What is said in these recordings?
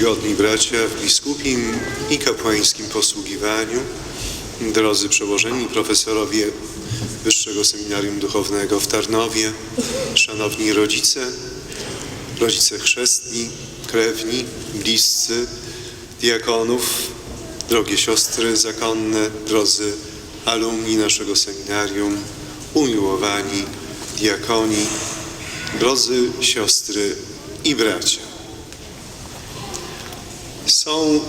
Czcigodni bracia w biskupim i kapłańskim posługiwaniu, drodzy przełożeni profesorowie Wyższego Seminarium Duchownego w Tarnowie, szanowni rodzice, rodzice chrzestni, krewni, bliscy, diakonów, drogie siostry zakonne, drodzy alumni naszego seminarium, umiłowani diakoni, drodzy siostry i bracia. Są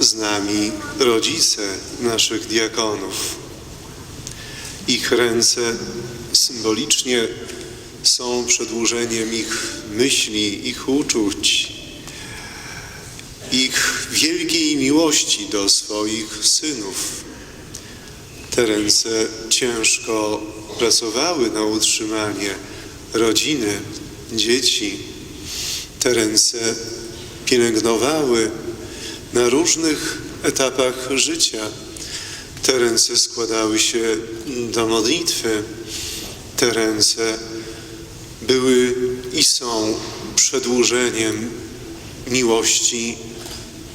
z nami rodzice naszych diakonów. Ich ręce symbolicznie są przedłużeniem ich myśli, ich uczuć, ich wielkiej miłości do swoich synów. Te ręce ciężko pracowały na utrzymanie rodziny, dzieci. Te ręce pielęgnowały na różnych etapach życia. Te ręce składały się do modlitwy. Te ręce były i są przedłużeniem miłości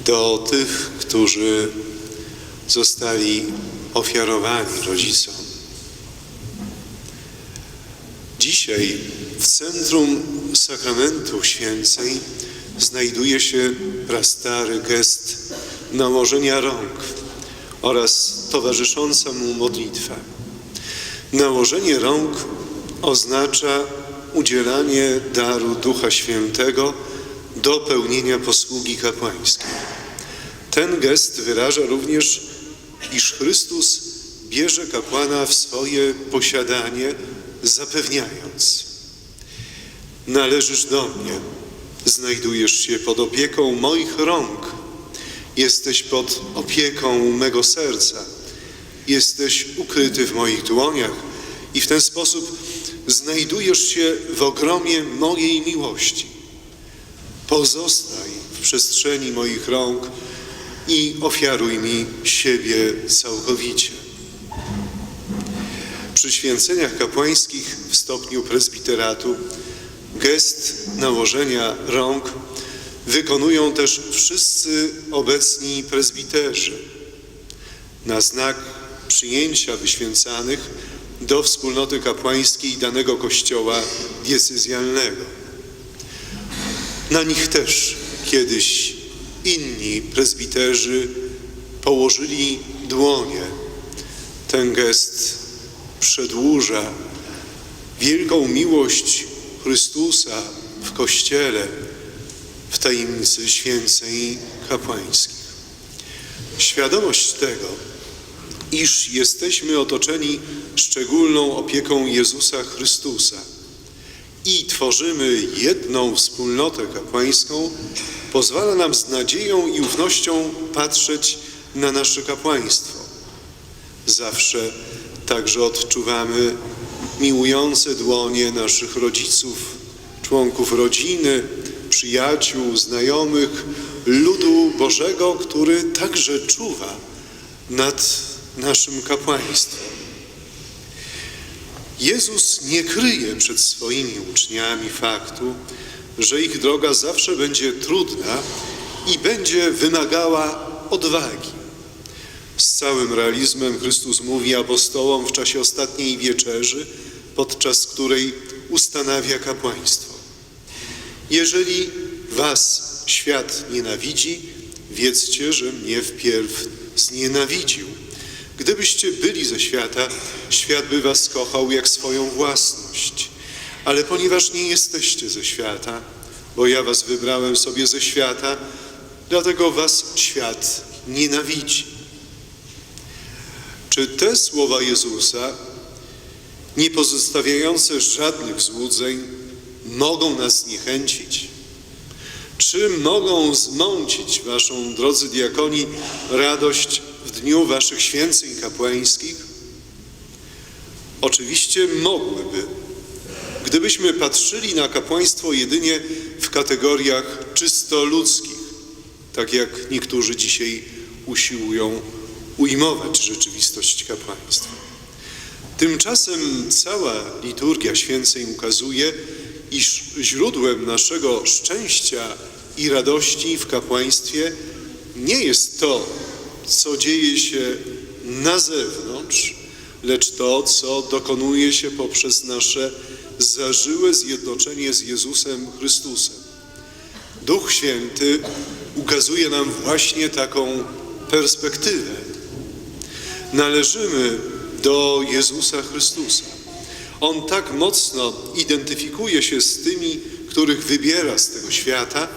do tych, którzy zostali ofiarowani rodzicom. Dzisiaj w centrum sakramentu święceń znajduje się prastary gest nałożenia rąk oraz towarzysząca mu modlitwa. Nałożenie rąk oznacza udzielanie daru Ducha Świętego do pełnienia posługi kapłańskiej. Ten gest wyraża również, iż Chrystus bierze kapłana w swoje posiadanie, zapewniając: Należysz do mnie, znajdujesz się pod opieką moich rąk, jesteś pod opieką mego serca, jesteś ukryty w moich dłoniach i w ten sposób znajdujesz się w ogromie mojej miłości. Pozostaj w przestrzeni moich rąk i ofiaruj mi siebie całkowicie. Przy święceniach kapłańskich w stopniu prezbiteratu gest nałożenia rąk wykonują też wszyscy obecni prezbiterzy na znak przyjęcia wyświęcanych do wspólnoty kapłańskiej danego kościoła diecezjalnego. Na nich też kiedyś inni prezbiterzy położyli dłonie. Ten gest przedłuża wielką miłość Chrystusa w Kościele w tajemnicy święceń kapłańskich. Świadomość tego, iż jesteśmy otoczeni szczególną opieką Jezusa Chrystusa i tworzymy jedną wspólnotę kapłańską, pozwala nam z nadzieją i ufnością patrzeć na nasze kapłaństwo. Zawsze także odczuwamy miłujące dłonie naszych rodziców, członków rodziny, przyjaciół, znajomych, ludu Bożego, który także czuwa nad naszym kapłaństwem. Jezus nie kryje przed swoimi uczniami faktu, że ich droga zawsze będzie trudna i będzie wymagała odwagi. Z całym realizmem Chrystus mówi apostołom w czasie ostatniej wieczerzy, podczas której ustanawia kapłaństwo. Jeżeli was świat nienawidzi, wiedzcie, że mnie wpierw znienawidził. Gdybyście byli ze świata, świat by was kochał jak swoją własność. Ale ponieważ nie jesteście ze świata, bo ja was wybrałem sobie ze świata, dlatego was świat nienawidzi. Czy te słowa Jezusa, nie pozostawiające żadnych złudzeń, mogą nas zniechęcić? Czy mogą zmącić waszą, drodzy diakoni, radość w dniu waszych święceń kapłańskich? Oczywiście mogłyby, gdybyśmy patrzyli na kapłaństwo jedynie w kategoriach czysto ludzkich, tak jak niektórzy dzisiaj usiłują ujmować rzeczywistość kapłaństwa. Tymczasem cała liturgia święceń ukazuje, iż źródłem naszego szczęścia i radości w kapłaństwie nie jest to, co dzieje się na zewnątrz, lecz to, co dokonuje się poprzez nasze zażyłe zjednoczenie z Jezusem Chrystusem. Duch Święty ukazuje nam właśnie taką perspektywę. Należymy do Jezusa Chrystusa. On tak mocno identyfikuje się z tymi, których wybiera z tego świata,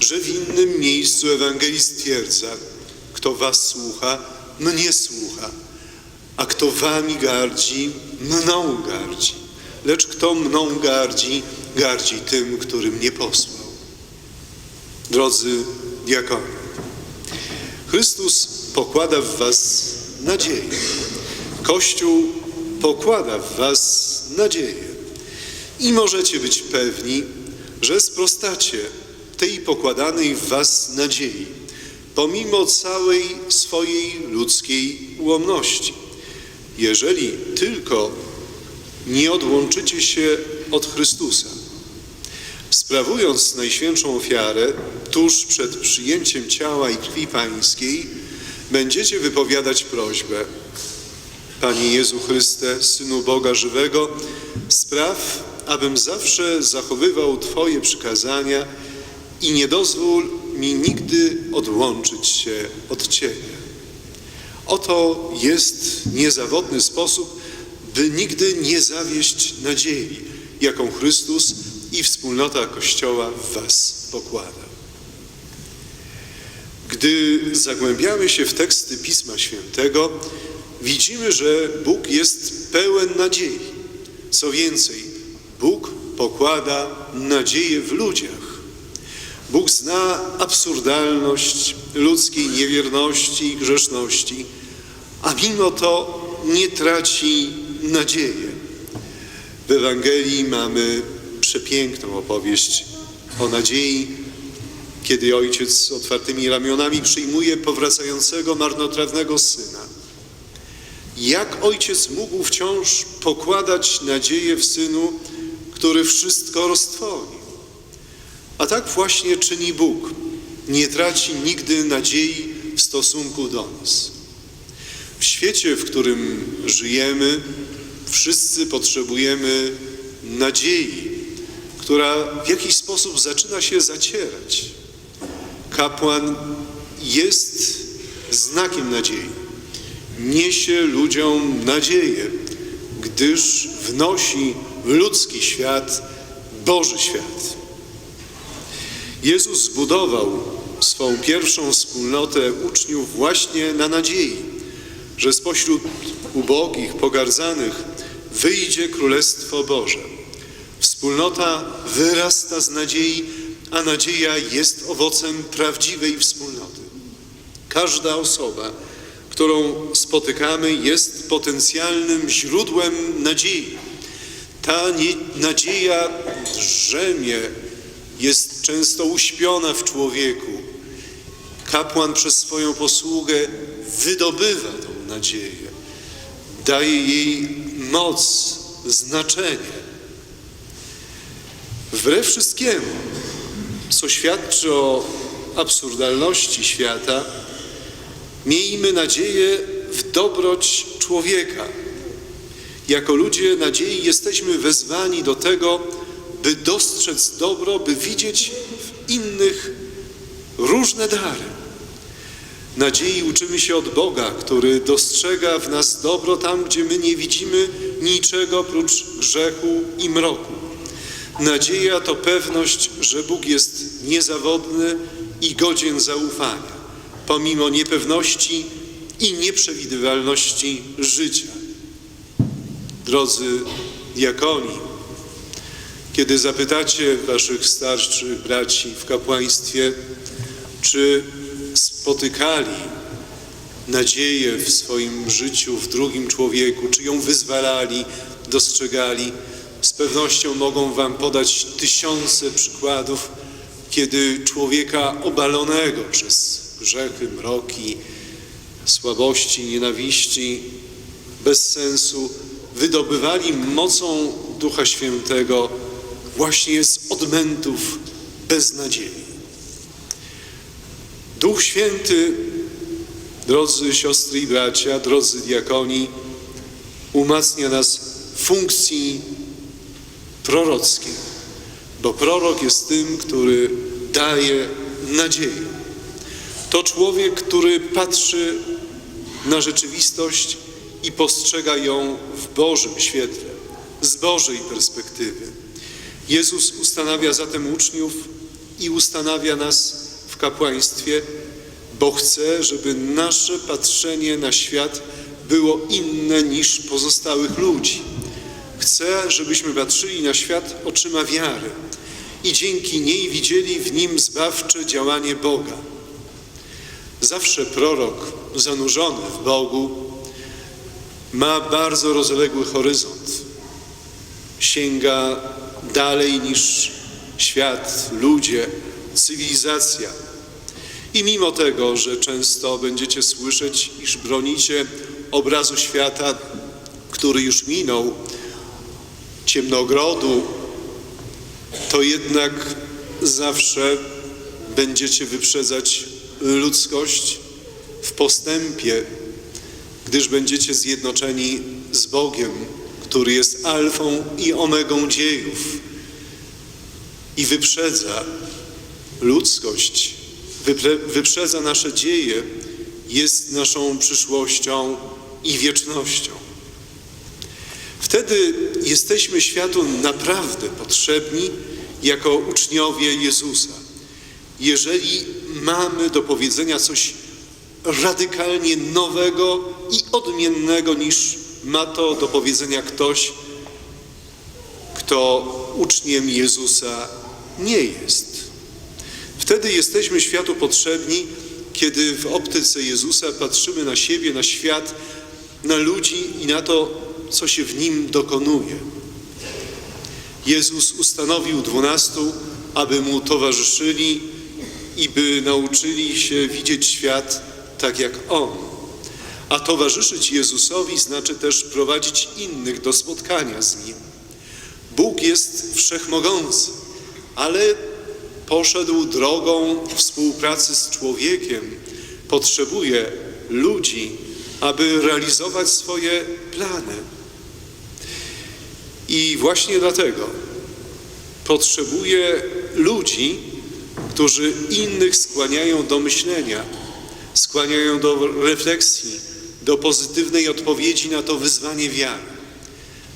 że w innym miejscu Ewangelii stwierdza, kto was słucha, mnie słucha, a kto wami gardzi, mną gardzi. Lecz kto mną gardzi, gardzi tym, który mnie posłał. Drodzy diakoni, Chrystus pokłada w was nadzieję. Kościół pokłada w was nadzieję. I możecie być pewni, że sprostacie tej pokładanej w was nadziei, pomimo całej swojej ludzkiej ułomności. Jeżeli tylko nie odłączycie się od Chrystusa. Sprawując Najświętszą Ofiarę tuż przed przyjęciem ciała i krwi Pańskiej, będziecie wypowiadać prośbę. Panie Jezu Chryste, Synu Boga żywego, spraw, abym zawsze zachowywał Twoje przykazania i nie dozwól mi nigdy odłączyć się od Ciebie. Oto jest niezawodny sposób, by nigdy nie zawieść nadziei, jaką Chrystus i wspólnota Kościoła w Was pokłada. Gdy zagłębiamy się w teksty Pisma Świętego, widzimy, że Bóg jest pełen nadziei. Co więcej, Bóg pokłada nadzieję w ludziach. Bóg zna absurdalność ludzkiej niewierności i grzeszności, a mimo to nie traci nadziei. W Ewangelii mamy przepiękną opowieść o nadziei, kiedy ojciec z otwartymi ramionami przyjmuje powracającego marnotrawnego syna. Jak ojciec mógł wciąż pokładać nadzieję w synu, który wszystko roztwori? A tak właśnie czyni Bóg. Nie traci nigdy nadziei w stosunku do nas. W świecie, w którym żyjemy, wszyscy potrzebujemy nadziei, która w jakiś sposób zaczyna się zacierać. Kapłan jest znakiem nadziei. Niesie ludziom nadzieję, gdyż wnosi w ludzki świat Boży świat. Jezus zbudował swą pierwszą wspólnotę uczniów właśnie na nadziei, że spośród ubogich, pogardzanych wyjdzie Królestwo Boże. Wspólnota wyrasta z nadziei, a nadzieja jest owocem prawdziwej wspólnoty. Każda osoba, którą spotykamy, jest potencjalnym źródłem nadziei. Ta nadzieja drzemie, jest często uśpiona w człowieku. Kapłan przez swoją posługę wydobywa tą nadzieję, daje jej moc, znaczenie. Wbrew wszystkiemu, co świadczy o absurdalności świata, miejmy nadzieję w dobroć człowieka. Jako ludzie nadziei jesteśmy wezwani do tego, by dostrzec dobro, by widzieć w innych różne dary. Nadziei uczymy się od Boga, który dostrzega w nas dobro tam, gdzie my nie widzimy niczego oprócz grzechu i mroku. Nadzieja to pewność, że Bóg jest niezawodny i godzien zaufania, pomimo niepewności i nieprzewidywalności życia. Drodzy diakoni, kiedy zapytacie waszych starszych braci w kapłaństwie, czy spotykali nadzieję w swoim życiu, w drugim człowieku, czy ją wyzwalali, dostrzegali, z pewnością mogą wam podać tysiące przykładów, kiedy człowieka obalonego przez grzechy, mroki, słabości, nienawiści, bez sensu, wydobywali mocą Ducha Świętego właśnie z odmętów beznadziei. Duch Święty, drodzy siostry i bracia, drodzy diakoni, umacnia nas w funkcji prorockiej, bo prorok jest tym, który daje nadzieję. To człowiek, który patrzy na rzeczywistość i postrzega ją w Bożym świetle, z Bożej perspektywy. Jezus ustanawia zatem uczniów i ustanawia nas w kapłaństwie, bo chce, żeby nasze patrzenie na świat było inne niż pozostałych ludzi. Chce, żebyśmy patrzyli na świat oczyma wiary i dzięki niej widzieli w nim zbawcze działanie Boga. Zawsze prorok zanurzony w Bogu ma bardzo rozległy horyzont. Sięga dalej niż świat, ludzie, cywilizacja. I mimo tego, że często będziecie słyszeć, iż bronicie obrazu świata, który już minął, ciemnogrodu, to jednak zawsze będziecie wyprzedzać ludzkość w postępie, gdyż będziecie zjednoczeni z Bogiem, który jest alfą i omegą dziejów i wyprzedza ludzkość, wyprzedza nasze dzieje, jest naszą przyszłością i wiecznością. Wtedy jesteśmy światu naprawdę potrzebni jako uczniowie Jezusa. Jeżeli mamy do powiedzenia coś radykalnie nowego i odmiennego niż ma to do powiedzenia ktoś, kto uczniem Jezusa nie jest. Wtedy jesteśmy światu potrzebni, kiedy w optyce Jezusa patrzymy na siebie, na świat, na ludzi i na to, co się w nim dokonuje. Jezus ustanowił dwunastu, aby mu towarzyszyli i by nauczyli się widzieć świat tak jak On. A towarzyszyć Jezusowi znaczy też prowadzić innych do spotkania z Nim. Bóg jest wszechmogący, ale poszedł drogą współpracy z człowiekiem. Potrzebuje ludzi, aby realizować swoje plany. I właśnie dlatego potrzebuje ludzi, którzy innych skłaniają do myślenia, skłaniają do refleksji, do pozytywnej odpowiedzi na to wyzwanie wiary.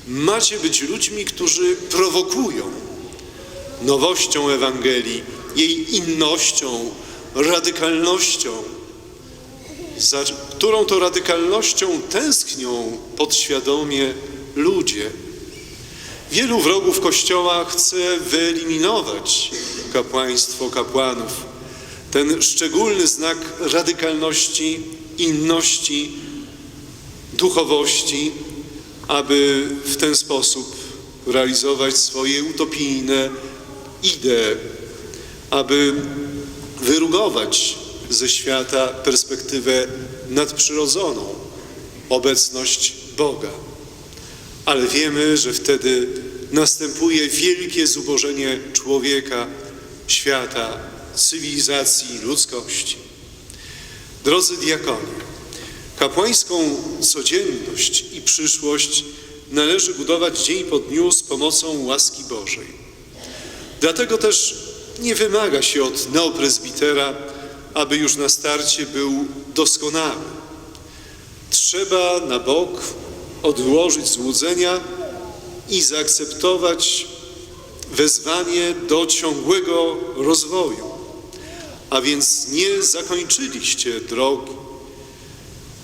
Macie być ludźmi, którzy prowokują nowością Ewangelii, jej innością, radykalnością, za którą to radykalnością tęsknią podświadomie ludzie. Wielu wrogów Kościoła chce wyeliminować kapłaństwo kapłanów. Ten szczególny znak radykalności, inności, duchowości, aby w ten sposób realizować swoje utopijne idee, aby wyrugować ze świata perspektywę nadprzyrodzoną, obecność Boga. Ale wiemy, że wtedy następuje wielkie zubożenie człowieka, świata, cywilizacji, ludzkości. Drodzy diakonie, kapłańską codzienność i przyszłość należy budować dzień po dniu z pomocą łaski Bożej. Dlatego też nie wymaga się od neoprezbitera, aby już na starcie był doskonały. Trzeba na bok odłożyć złudzenia i zaakceptować wezwanie do ciągłego rozwoju. A więc nie zakończyliście drogi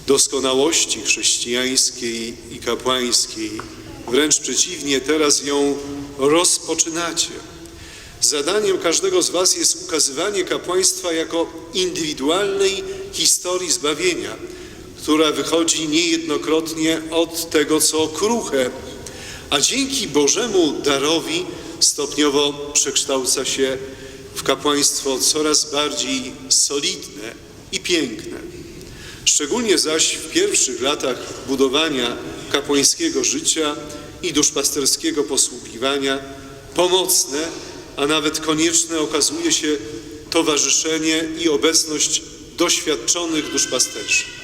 doskonałości chrześcijańskiej i kapłańskiej. Wręcz przeciwnie, teraz ją rozpoczynacie. Zadaniem każdego z Was jest ukazywanie kapłaństwa jako indywidualnej historii zbawienia, która wychodzi niejednokrotnie od tego, co kruche, a dzięki Bożemu darowi stopniowo przekształca się w kapłaństwo coraz bardziej solidne i piękne. Szczególnie zaś w pierwszych latach budowania kapłańskiego życia i duszpasterskiego posługiwania pomocne, a nawet konieczne okazuje się towarzyszenie i obecność doświadczonych duszpasterzy.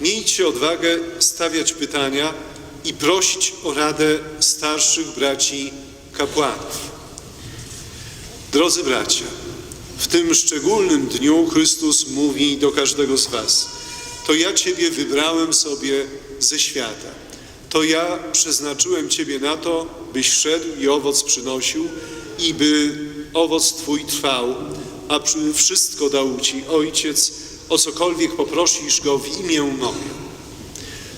Miejcie odwagę stawiać pytania i prosić o radę starszych braci kapłanów. Drodzy bracia, w tym szczególnym dniu Chrystus mówi do każdego z Was: To ja Ciebie wybrałem sobie ze świata. To ja przeznaczyłem Ciebie na to, byś szedł i owoc przynosił i by owoc Twój trwał, a wszystko dał Ci Ojciec, o cokolwiek poprosisz Go w imię moje.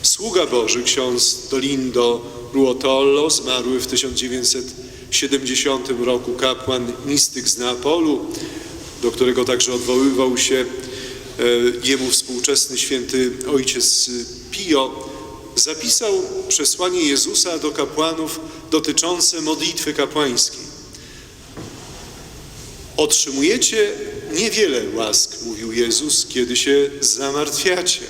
Sługa Boży, ksiądz Dolindo Ruotollo, zmarły w 1970 roku kapłan mistyk z Neapolu, do którego także odwoływał się e, jemu współczesny święty ojciec Pio, zapisał przesłanie Jezusa do kapłanów dotyczące modlitwy kapłańskiej. Otrzymujecie niewiele łask, mówił Jezus, kiedy się zamartwiacie.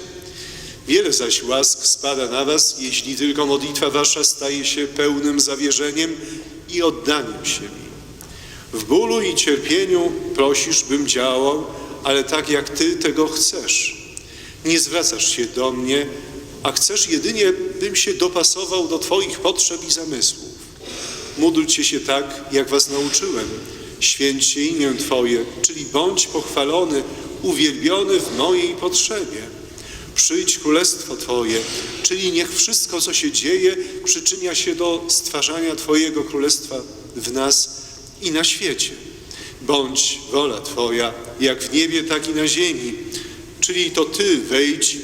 Wiele zaś łask spada na was, jeśli tylko modlitwa wasza staje się pełnym zawierzeniem i oddaniem się mi. W bólu i cierpieniu prosisz, bym działał, ale tak jak ty tego chcesz. Nie zwracasz się do mnie, a chcesz jedynie, bym się dopasował do twoich potrzeb i zamysłów. Módlcie się tak, jak was nauczyłem. Święćcie imię Twoje, czyli bądź pochwalony, uwielbiony w mojej potrzebie. Przyjdź królestwo Twoje, czyli niech wszystko, co się dzieje, przyczynia się do stwarzania Twojego królestwa w nas i na świecie. Bądź wola Twoja, jak w niebie, tak i na ziemi, czyli to Ty wejdź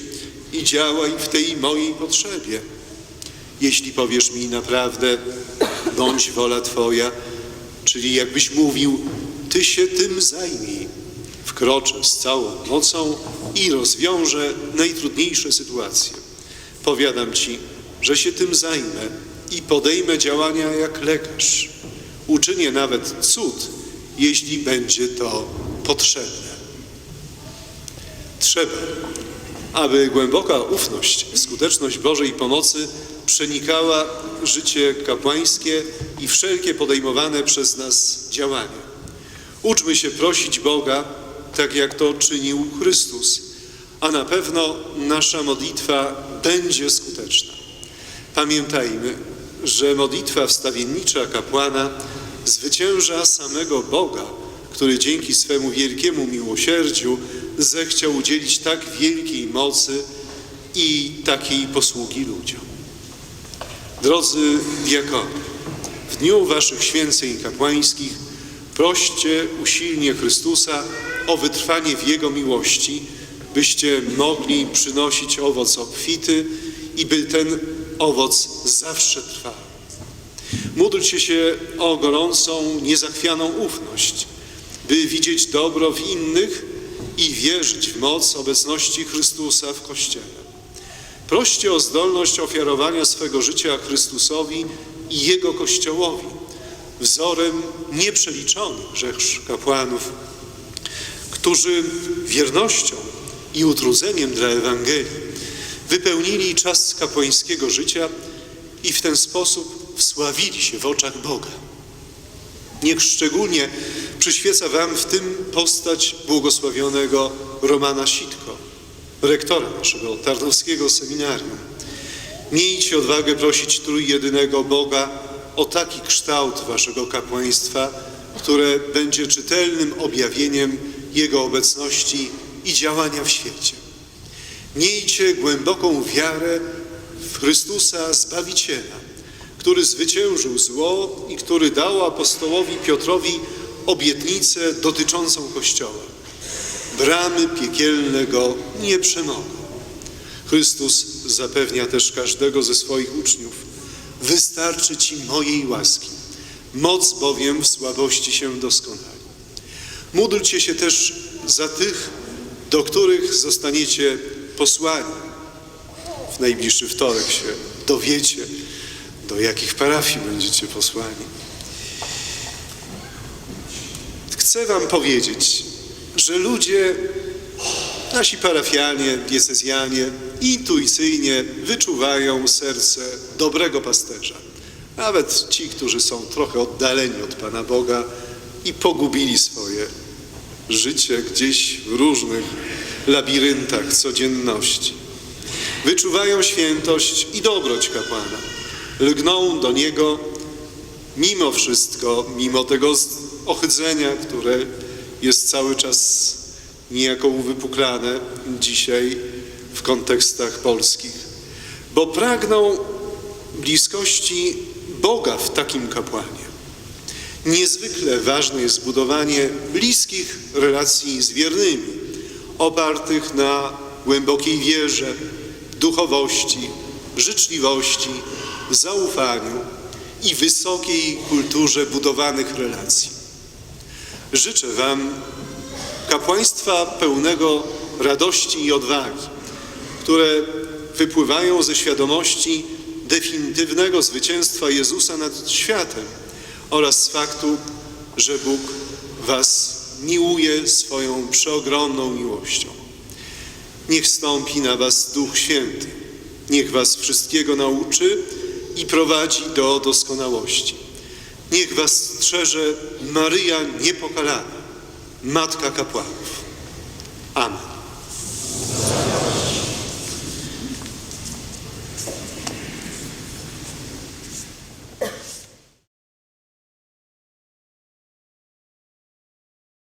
i działaj w tej mojej potrzebie. Jeśli powiesz mi naprawdę, bądź wola Twoja, czyli jakbyś mówił, Ty się tym zajmij. Wkroczę z całą mocą i rozwiążę najtrudniejsze sytuacje. Powiadam Ci, że się tym zajmę i podejmę działania jak lekarz. Uczynię nawet cud, jeśli będzie to potrzebne. Trzeba, aby głęboka ufność skuteczność Bożej pomocy przenikała życie kapłańskie i wszelkie podejmowane przez nas działania. Uczmy się prosić Boga, tak jak to czynił Chrystus, a na pewno nasza modlitwa będzie skuteczna. Pamiętajmy, że modlitwa wstawiennicza kapłana zwycięża samego Boga, który dzięki swemu wielkiemu miłosierdziu zechciał udzielić tak wielkiej mocy i takiej posługi ludziom. Drodzy diakoni, w dniu waszych święceń kapłańskich proście usilnie Chrystusa o wytrwanie w Jego miłości, byście mogli przynosić owoc obfity i by ten owoc zawsze trwał. Módlcie się o gorącą, niezachwianą ufność, by widzieć dobro w innych i wierzyć w moc obecności Chrystusa w Kościele. Proście o zdolność ofiarowania swego życia Chrystusowi i Jego Kościołowi, wzorem nieprzeliczonych rzesz kapłanów, którzy wiernością i utrudzeniem dla Ewangelii wypełnili czas kapłańskiego życia i w ten sposób wsławili się w oczach Boga. Niech szczególnie przyświeca Wam w tym postać błogosławionego Romana Sitko, rektora naszego Tarnowskiego Seminarium. Miejcie odwagę prosić trójjedynego Boga o taki kształt Waszego kapłaństwa, które będzie czytelnym objawieniem Jego obecności i działania w świecie. Miejcie głęboką wiarę w Chrystusa Zbawiciela, który zwyciężył zło i który dał apostołowi Piotrowi obietnicę dotyczącą Kościoła. Bramy piekielne go nie przemogą. Chrystus zapewnia też każdego ze swoich uczniów. Wystarczy Ci mojej łaski. Moc bowiem w słabości się doskonali. Módlcie się też za tych, do których zostaniecie posłani. W najbliższy wtorek się dowiecie, do jakich parafii będziecie posłani. Chcę Wam powiedzieć, że ludzie, nasi parafianie, diecezjanie, intuicyjnie wyczuwają serce dobrego pasterza. Nawet ci, którzy są trochę oddaleni od Pana Boga i pogubili swoje życie gdzieś w różnych labiryntach codzienności. Wyczuwają świętość i dobroć kapłana. Lgną do niego mimo wszystko, mimo tego ohydzenia, które jest cały czas niejako uwypuklane dzisiaj w kontekstach polskich, bo pragną bliskości Boga w takim kapłanie. Niezwykle ważne jest budowanie bliskich relacji z wiernymi, opartych na głębokiej wierze, duchowości, życzliwości, zaufaniu i wysokiej kulturze budowanych relacji. Życzę Wam kapłaństwa pełnego radości i odwagi, które wypływają ze świadomości definitywnego zwycięstwa Jezusa nad światem oraz z faktu, że Bóg Was miłuje swoją przeogromną miłością. Niech stąpi na Was Duch Święty. Niech Was wszystkiego nauczy i prowadzi do doskonałości. Niech Was strzeże Maryja Niepokalana, Matka Kapłanów. Amen.